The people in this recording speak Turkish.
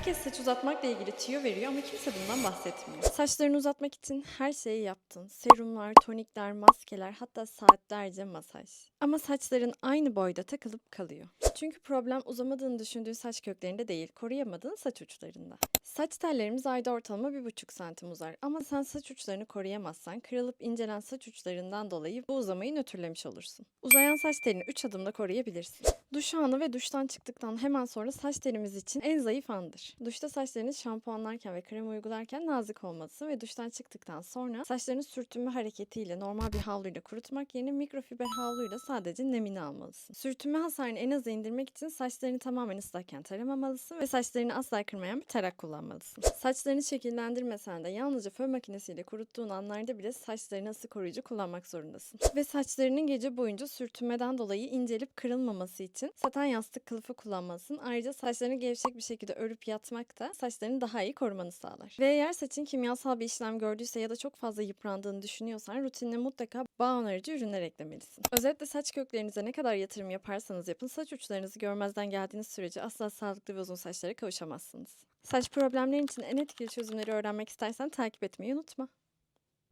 Herkes saç uzatmakla ilgili tüyo veriyor ama kimse bundan bahsetmiyor. Saçlarını uzatmak için her şeyi yaptın. Serumlar, tonikler, maskeler hatta saatlerce masaj. Ama saçların aynı boyda takılıp kalıyor. Çünkü problem uzamadığını düşündüğün saç köklerinde değil, koruyamadığın saç uçlarında. Saç tellerimiz ayda ortalama 1,5 santim uzar ama sen saç uçlarını koruyamazsan kırılıp incelen saç uçlarından dolayı bu uzamayı nötrlemiş olursun. Uzayan saç telini 3 adımda koruyabilirsin. Duş anı ve duştan çıktıktan hemen sonra saç telimiz için en zayıf andır. Duşta saçlarını şampuanlarken ve krem uygularken nazik olmalısın ve duştan çıktıktan sonra saçlarını sürtünme hareketiyle normal bir havluyla kurutmak yerine mikrofiber havluyla sadece nemini almalısın. Sürtünme hasarını en aza indirmek için saçlarını tamamen ıslakken taramamalısın ve saçlarını asla kırmayan bir tarak kullanmalısın. Saçlarını şekillendirmesen de yalnızca fön makinesiyle kuruttuğun anlarda bile saçlarını ısı koruyucu kullanmak zorundasın. Ve saçlarının gece boyunca sürtünmeden dolayı incelip kırılmaması için saten yastık kılıfı kullanmalısın. Ayrıca saçlarını gevşek bir şekilde örüp yatmak da saçlarını daha iyi korumanı sağlar. Ve eğer saçın kimyasal bir işlem gördüyse ya da çok fazla yıprandığını düşünüyorsan rutinine mutlaka bağ onarıcı ürünler eklemelisin. Özetle saç köklerinize ne kadar yatırım yaparsanız yapın saç uçlarınızı görmezden geldiğiniz sürece asla sağlıklı ve uzun saçlara kavuşamazsınız. Saç problemlerin için en etkili çözümleri öğrenmek istersen takip etmeyi unutma.